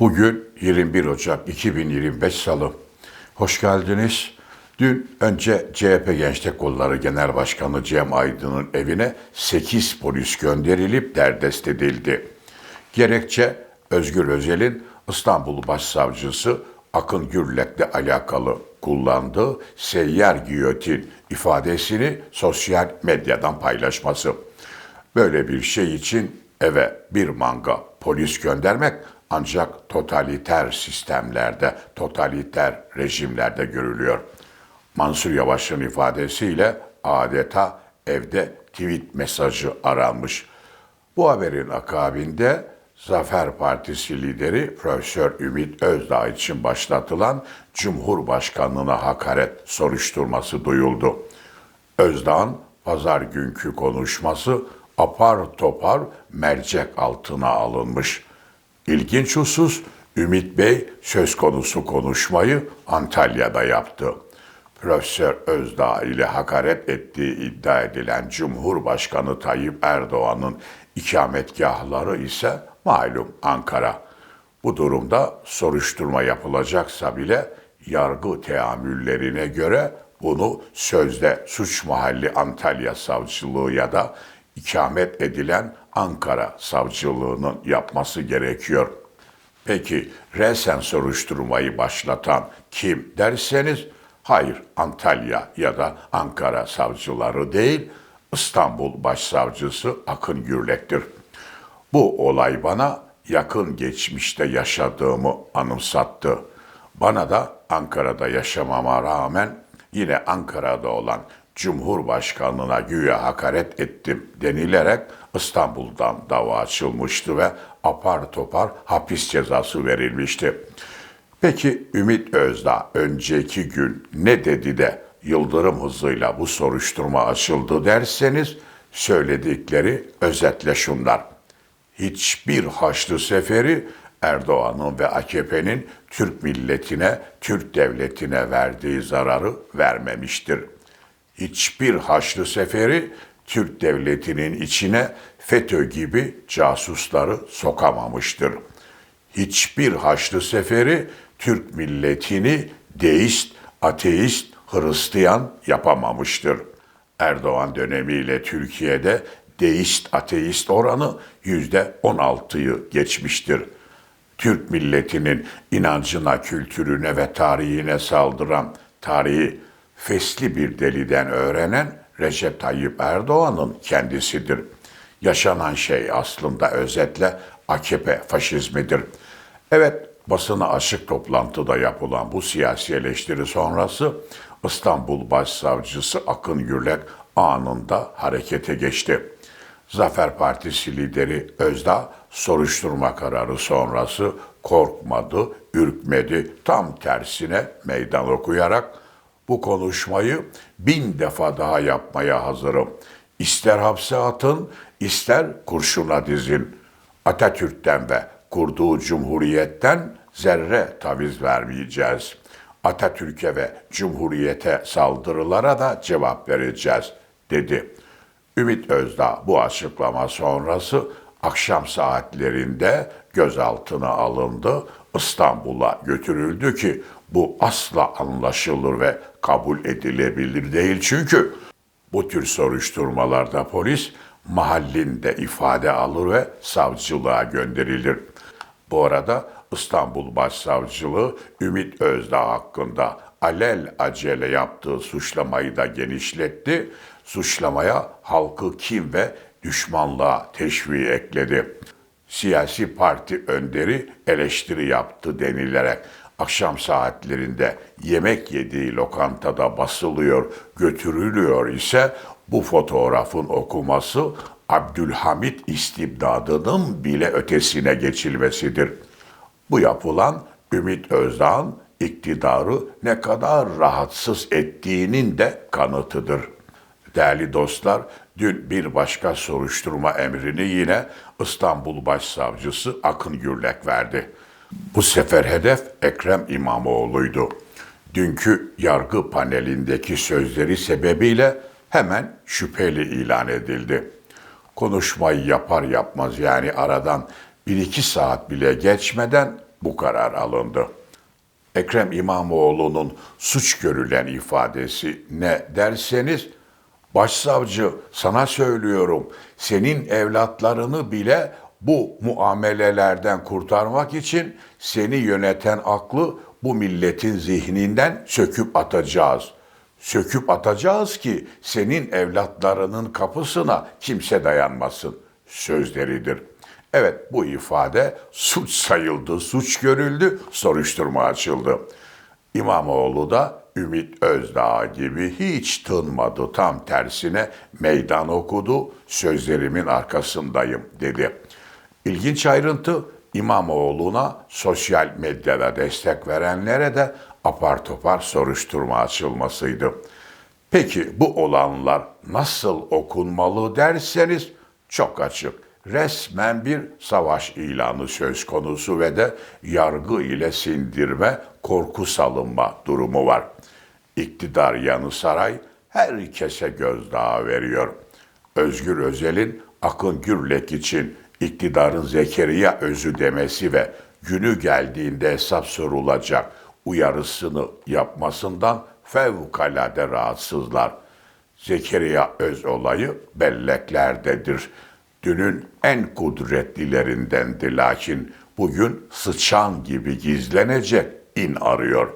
Bugün 21 Ocak 2025 Salı. Hoş geldiniz. Dün önce CHP Gençlik Kolları Genel Başkanı Cem Aydın'ın evine 8 polis gönderilip derdest edildi. Gerekçe Özgür Özel'in İstanbul Başsavcısı Akın Gürlek'le alakalı kullandığı seyyar giyotin ifadesini sosyal medyadan paylaşması. Böyle bir şey için eve bir manga polis göndermek ancak totaliter sistemlerde, totaliter rejimlerde görülüyor. Mansur Yavaş'ın ifadesiyle adeta evde tweet mesajı aranmış. Bu haberin akabinde Zafer Partisi lideri Profesör Ümit Özdağ için başlatılan Cumhurbaşkanlığına hakaret soruşturması duyuldu. Özdağ'ın pazar günkü konuşması apar topar mercek altına alınmış. İlginç husus Ümit Bey söz konusu konuşmayı Antalya'da yaptı. Profesör Özdağ ile hakaret ettiği iddia edilen Cumhurbaşkanı Tayyip Erdoğan'ın ikametgahları ise malum Ankara. Bu durumda soruşturma yapılacaksa bile yargı teamüllerine göre bunu sözde suç mahalli Antalya Savcılığı ya da ikamet edilen Ankara Savcılığı'nın yapması gerekiyor. Peki resen soruşturmayı başlatan kim derseniz hayır Antalya ya da Ankara savcıları değil İstanbul Başsavcısı Akın Gürlek'tir. Bu olay bana yakın geçmişte yaşadığımı anımsattı. Bana da Ankara'da yaşamama rağmen yine Ankara'da olan Cumhurbaşkanlığına güya hakaret ettim denilerek İstanbul'dan dava açılmıştı ve apar topar hapis cezası verilmişti. Peki Ümit Özdağ önceki gün ne dedi de yıldırım hızıyla bu soruşturma açıldı derseniz söyledikleri özetle şunlar. Hiçbir Haçlı Seferi Erdoğan'ın ve AKP'nin Türk milletine, Türk devletine verdiği zararı vermemiştir. Hiçbir Haçlı Seferi Türk devletinin içine FETÖ gibi casusları sokamamıştır. Hiçbir Haçlı Seferi Türk milletini deist, ateist, Hristiyan yapamamıştır. Erdoğan dönemiyle Türkiye'de deist ateist oranı yüzde 16'yı geçmiştir. Türk milletinin inancına, kültürüne ve tarihine saldıran tarihi fesli bir deliden öğrenen Recep Tayyip Erdoğan'ın kendisidir. Yaşanan şey aslında özetle AKP faşizmidir. Evet, basına açık toplantıda yapılan bu siyasi eleştiri sonrası İstanbul Başsavcısı Akın Gürlek anında harekete geçti. Zafer Partisi lideri Özdağ soruşturma kararı sonrası korkmadı, ürkmedi, tam tersine meydan okuyarak bu konuşmayı bin defa daha yapmaya hazırım. İster hapse atın, ister kurşuna dizin. Atatürk'ten ve kurduğu cumhuriyetten zerre taviz vermeyeceğiz. Atatürk'e ve cumhuriyete saldırılara da cevap vereceğiz, dedi. Ümit Özdağ bu açıklama sonrası akşam saatlerinde gözaltına alındı, İstanbul'a götürüldü ki bu asla anlaşılır ve kabul edilebilir değil çünkü bu tür soruşturmalarda polis mahallinde ifade alır ve savcılığa gönderilir. Bu arada İstanbul Başsavcılığı Ümit Özdağ hakkında alel acele yaptığı suçlamayı da genişletti. Suçlamaya halkı kim ve düşmanlığa teşvik ekledi. Siyasi parti önderi eleştiri yaptı denilerek akşam saatlerinde yemek yediği lokantada basılıyor, götürülüyor ise bu fotoğrafın okuması Abdülhamit istibdadının bile ötesine geçilmesidir. Bu yapılan Ümit Özdağ'ın iktidarı ne kadar rahatsız ettiğinin de kanıtıdır. Değerli dostlar, dün bir başka soruşturma emrini yine İstanbul Başsavcısı Akın Gürlek verdi. Bu sefer hedef Ekrem İmamoğlu'ydu. Dünkü yargı panelindeki sözleri sebebiyle hemen şüpheli ilan edildi. Konuşmayı yapar yapmaz yani aradan bir iki saat bile geçmeden bu karar alındı. Ekrem İmamoğlu'nun suç görülen ifadesi ne derseniz, başsavcı sana söylüyorum, senin evlatlarını bile bu muamelelerden kurtarmak için seni yöneten aklı bu milletin zihninden söküp atacağız. Söküp atacağız ki senin evlatlarının kapısına kimse dayanmasın sözleridir. Evet bu ifade suç sayıldı, suç görüldü, soruşturma açıldı. İmamoğlu da Ümit Özdağ gibi hiç tınmadı. Tam tersine meydan okudu, sözlerimin arkasındayım dedi. İlginç ayrıntı İmamoğlu'na sosyal medyada destek verenlere de apar topar soruşturma açılmasıydı. Peki bu olanlar nasıl okunmalı derseniz çok açık. Resmen bir savaş ilanı söz konusu ve de yargı ile sindirme, korku salınma durumu var. İktidar yanı saray herkese gözdağı veriyor. Özgür Özel'in Akın Gürlek için iktidarın Zekeriya özü demesi ve günü geldiğinde hesap sorulacak uyarısını yapmasından fevkalade rahatsızlar. Zekeriya öz olayı belleklerdedir. Dünün en kudretlilerindendi lakin bugün sıçan gibi gizlenecek in arıyor.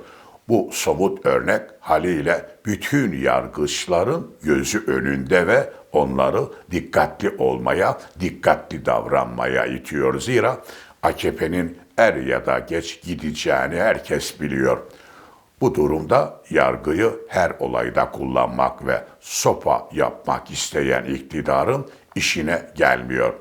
Bu somut örnek haliyle bütün yargıçların gözü önünde ve onları dikkatli olmaya, dikkatli davranmaya itiyor. Zira AKP'nin er ya da geç gideceğini herkes biliyor. Bu durumda yargıyı her olayda kullanmak ve sopa yapmak isteyen iktidarın işine gelmiyor.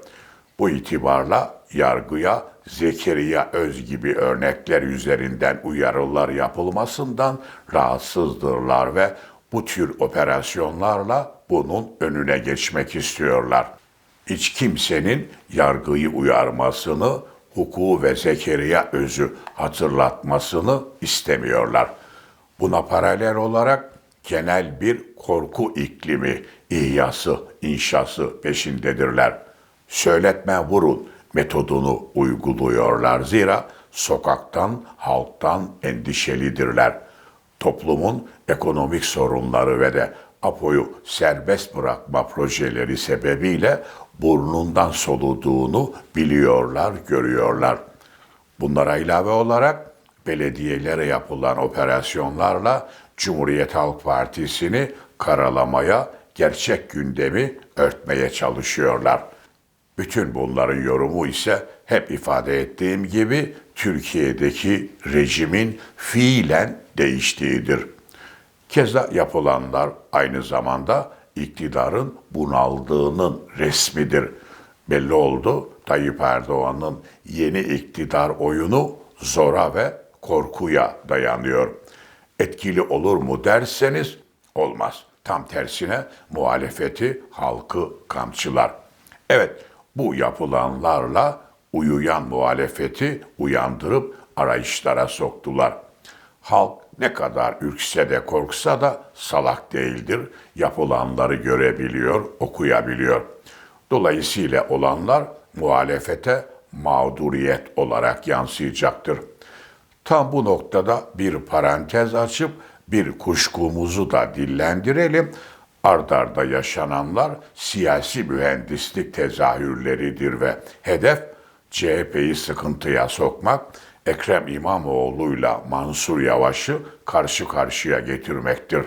Bu itibarla yargıya Zekeriya Öz gibi örnekler üzerinden uyarılar yapılmasından rahatsızdırlar ve bu tür operasyonlarla bunun önüne geçmek istiyorlar. Hiç kimsenin yargıyı uyarmasını, hukuku ve Zekeriya Öz'ü hatırlatmasını istemiyorlar. Buna paralel olarak genel bir korku iklimi, ihyası, inşası peşindedirler. Söyletme vurun metodunu uyguluyorlar. Zira sokaktan, halktan endişelidirler. Toplumun ekonomik sorunları ve de Apo'yu serbest bırakma projeleri sebebiyle burnundan soluduğunu biliyorlar, görüyorlar. Bunlara ilave olarak belediyelere yapılan operasyonlarla Cumhuriyet Halk Partisi'ni karalamaya, gerçek gündemi örtmeye çalışıyorlar. Bütün bunların yorumu ise hep ifade ettiğim gibi Türkiye'deki rejimin fiilen değiştiğidir. Keza yapılanlar aynı zamanda iktidarın bunaldığının resmidir. Belli oldu Tayyip Erdoğan'ın yeni iktidar oyunu zora ve korkuya dayanıyor. Etkili olur mu derseniz olmaz. Tam tersine muhalefeti halkı kamçılar. Evet bu yapılanlarla uyuyan muhalefeti uyandırıp arayışlara soktular. Halk ne kadar ürkse de korksa da salak değildir. Yapılanları görebiliyor, okuyabiliyor. Dolayısıyla olanlar muhalefete mağduriyet olarak yansıyacaktır. Tam bu noktada bir parantez açıp bir kuşkumuzu da dillendirelim. Ardarda yaşananlar siyasi mühendislik tezahürleridir ve hedef CHP'yi sıkıntıya sokmak, Ekrem İmamoğlu'yla Mansur Yavaş'ı karşı karşıya getirmektir.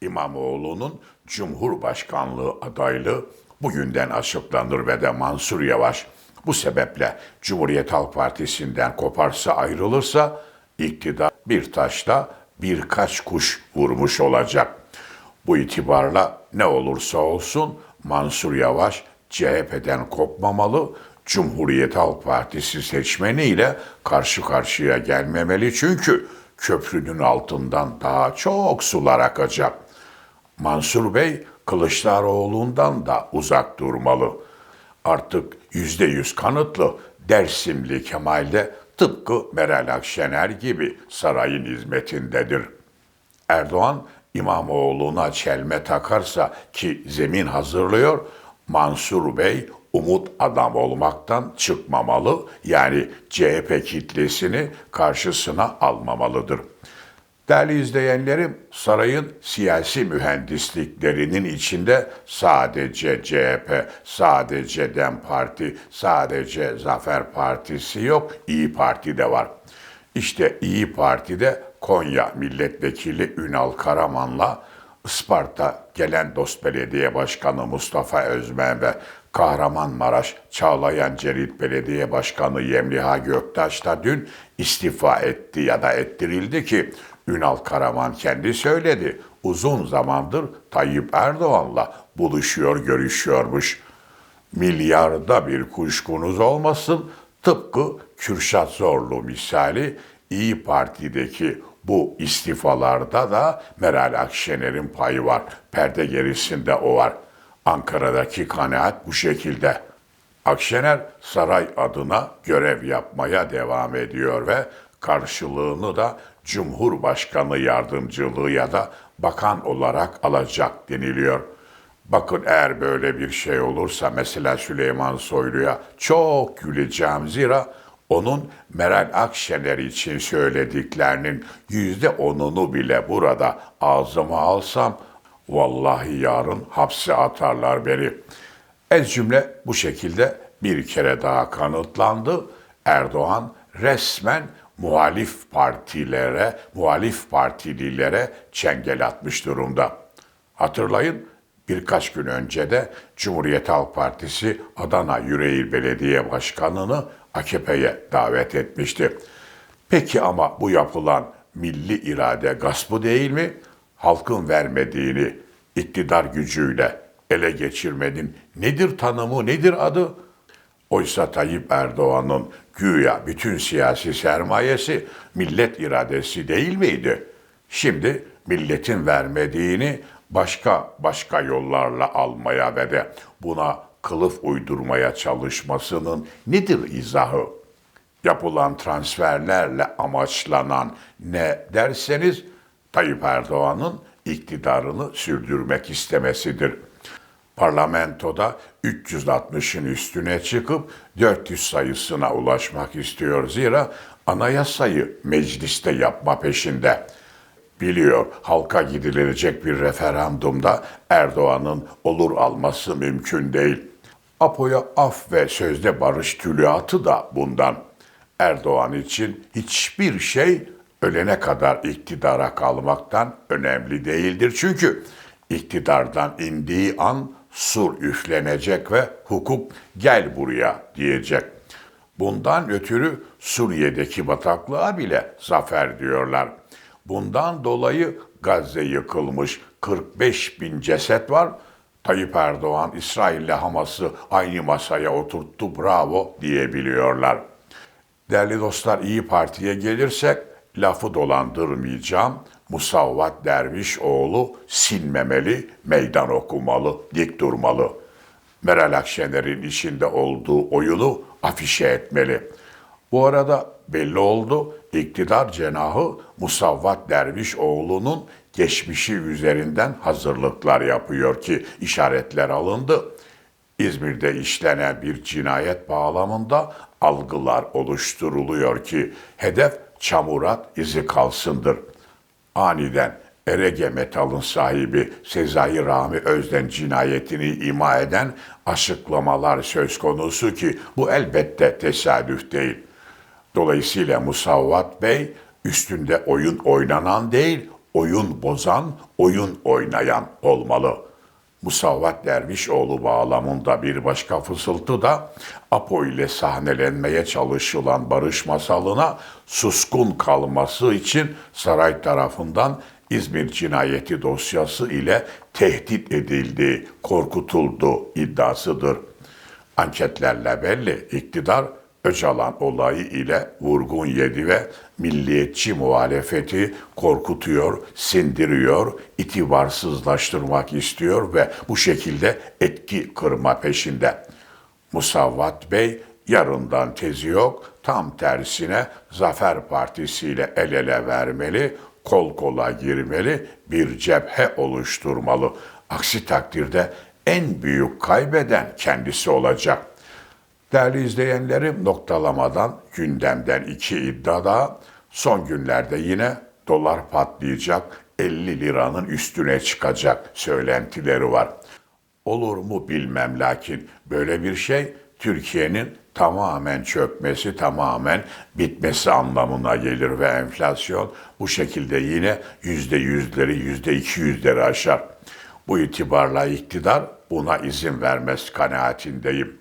İmamoğlu'nun Cumhurbaşkanlığı adaylığı bugünden açıklanır ve de Mansur Yavaş bu sebeple Cumhuriyet Halk Partisi'nden koparsa ayrılırsa iktidar bir taşla birkaç kuş vurmuş olacak. Bu itibarla ne olursa olsun Mansur Yavaş CHP'den kopmamalı, Cumhuriyet Halk Partisi seçmeniyle karşı karşıya gelmemeli çünkü köprünün altından daha çok sular akacak. Mansur Bey Kılıçdaroğlu'ndan da uzak durmalı. Artık yüzde yüz kanıtlı Dersimli Kemal'de tıpkı Meral Akşener gibi sarayın hizmetindedir. Erdoğan İmamoğlu'na çelme takarsa ki zemin hazırlıyor, Mansur Bey umut adam olmaktan çıkmamalı. Yani CHP kitlesini karşısına almamalıdır. Değerli izleyenlerim, sarayın siyasi mühendisliklerinin içinde sadece CHP, sadece DEM Parti, sadece Zafer Partisi yok, İyi Parti de var. İşte İyi Parti'de Konya Milletvekili Ünal Karaman'la Isparta gelen dost belediye başkanı Mustafa Özmen ve Kahramanmaraş Çağlayan Cerit Belediye Başkanı Yemliha Göktaş da dün istifa etti ya da ettirildi ki Ünal Karaman kendi söyledi. Uzun zamandır Tayyip Erdoğan'la buluşuyor, görüşüyormuş. Milyarda bir kuşkunuz olmasın. Tıpkı Kürşat Zorlu misali İyi Parti'deki bu istifalarda da Meral Akşener'in payı var. Perde gerisinde o var. Ankara'daki kanaat bu şekilde. Akşener saray adına görev yapmaya devam ediyor ve karşılığını da Cumhurbaşkanı yardımcılığı ya da bakan olarak alacak deniliyor. Bakın eğer böyle bir şey olursa mesela Süleyman Soylu'ya çok güleceğim zira onun Meral Akşener için söylediklerinin yüzde onunu bile burada ağzıma alsam vallahi yarın hapse atarlar beni. Ez cümle bu şekilde bir kere daha kanıtlandı. Erdoğan resmen muhalif partilere, muhalif partililere çengel atmış durumda. Hatırlayın birkaç gün önce de Cumhuriyet Halk Partisi Adana Yüreğir Belediye Başkanı'nı AKP'ye davet etmişti. Peki ama bu yapılan milli irade gaspı değil mi? Halkın vermediğini iktidar gücüyle ele geçirmenin nedir tanımı, nedir adı? Oysa Tayyip Erdoğan'ın güya bütün siyasi sermayesi millet iradesi değil miydi? Şimdi milletin vermediğini başka başka yollarla almaya ve de buna kılıf uydurmaya çalışmasının nedir izahı? Yapılan transferlerle amaçlanan ne derseniz Tayyip Erdoğan'ın iktidarını sürdürmek istemesidir. Parlamentoda 360'ın üstüne çıkıp 400 sayısına ulaşmak istiyor zira anayasayı mecliste yapma peşinde. Biliyor halka gidilecek bir referandumda Erdoğan'ın olur alması mümkün değil. Apo'ya af ve sözde barış tülyatı da bundan. Erdoğan için hiçbir şey ölene kadar iktidara kalmaktan önemli değildir. Çünkü iktidardan indiği an sur üflenecek ve hukuk gel buraya diyecek. Bundan ötürü Suriye'deki bataklığa bile zafer diyorlar. Bundan dolayı Gazze yıkılmış 45 bin ceset var. Tayyip Erdoğan İsrail ile Hamas'ı aynı masaya oturttu bravo diyebiliyorlar. Değerli dostlar İyi Parti'ye gelirsek lafı dolandırmayacağım. Musavvat Dervişoğlu sinmemeli, meydan okumalı, dik durmalı. Meral Akşener'in içinde olduğu oyunu afişe etmeli. Bu arada belli oldu, iktidar cenahı Musavvat Dervişoğlu'nun geçmişi üzerinden hazırlıklar yapıyor ki işaretler alındı. İzmir'de işlenen bir cinayet bağlamında algılar oluşturuluyor ki hedef çamurat izi kalsındır. Aniden Erege Metal'ın sahibi Sezai Rami Özden cinayetini ima eden açıklamalar söz konusu ki bu elbette tesadüf değil. Dolayısıyla Musavvat Bey üstünde oyun oynanan değil, oyun bozan, oyun oynayan olmalı. Musavvat Dervişoğlu bağlamında bir başka fısıltı da Apo ile sahnelenmeye çalışılan barış masalına suskun kalması için saray tarafından İzmir cinayeti dosyası ile tehdit edildi, korkutuldu iddiasıdır. Anketlerle belli iktidar Öcalan olayı ile vurgun yedi ve milliyetçi muhalefeti korkutuyor, sindiriyor, itibarsızlaştırmak istiyor ve bu şekilde etki kırma peşinde. Musavvat Bey yarından tezi yok, tam tersine Zafer Partisi ile el ele vermeli, kol kola girmeli, bir cephe oluşturmalı. Aksi takdirde en büyük kaybeden kendisi olacak. Değerli izleyenlerim noktalamadan gündemden iki iddia daha. Son günlerde yine dolar patlayacak, 50 liranın üstüne çıkacak söylentileri var. Olur mu bilmem lakin böyle bir şey Türkiye'nin tamamen çökmesi, tamamen bitmesi anlamına gelir ve enflasyon bu şekilde yine yüzde yüzleri, yüzde iki yüzleri aşar. Bu itibarla iktidar buna izin vermez kanaatindeyim.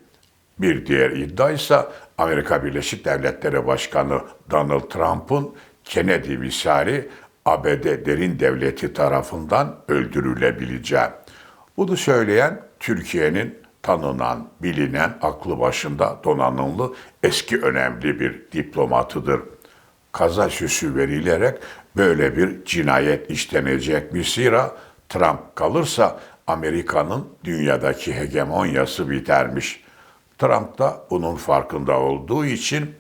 Bir diğer iddia ise Amerika Birleşik Devletleri Başkanı Donald Trump'ın Kennedy misali ABD derin devleti tarafından öldürülebileceği. Bunu söyleyen Türkiye'nin tanınan, bilinen, aklı başında donanımlı eski önemli bir diplomatıdır. Kaza süsü verilerek böyle bir cinayet işlenecek bir zira Trump kalırsa Amerika'nın dünyadaki hegemonyası bitermiş. Trump da bunun farkında olduğu için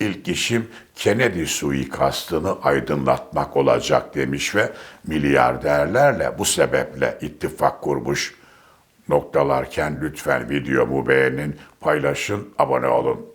ilk işim Kennedy suikastını aydınlatmak olacak demiş ve milyarderlerle bu sebeple ittifak kurmuş. Noktalarken lütfen videomu beğenin, paylaşın, abone olun.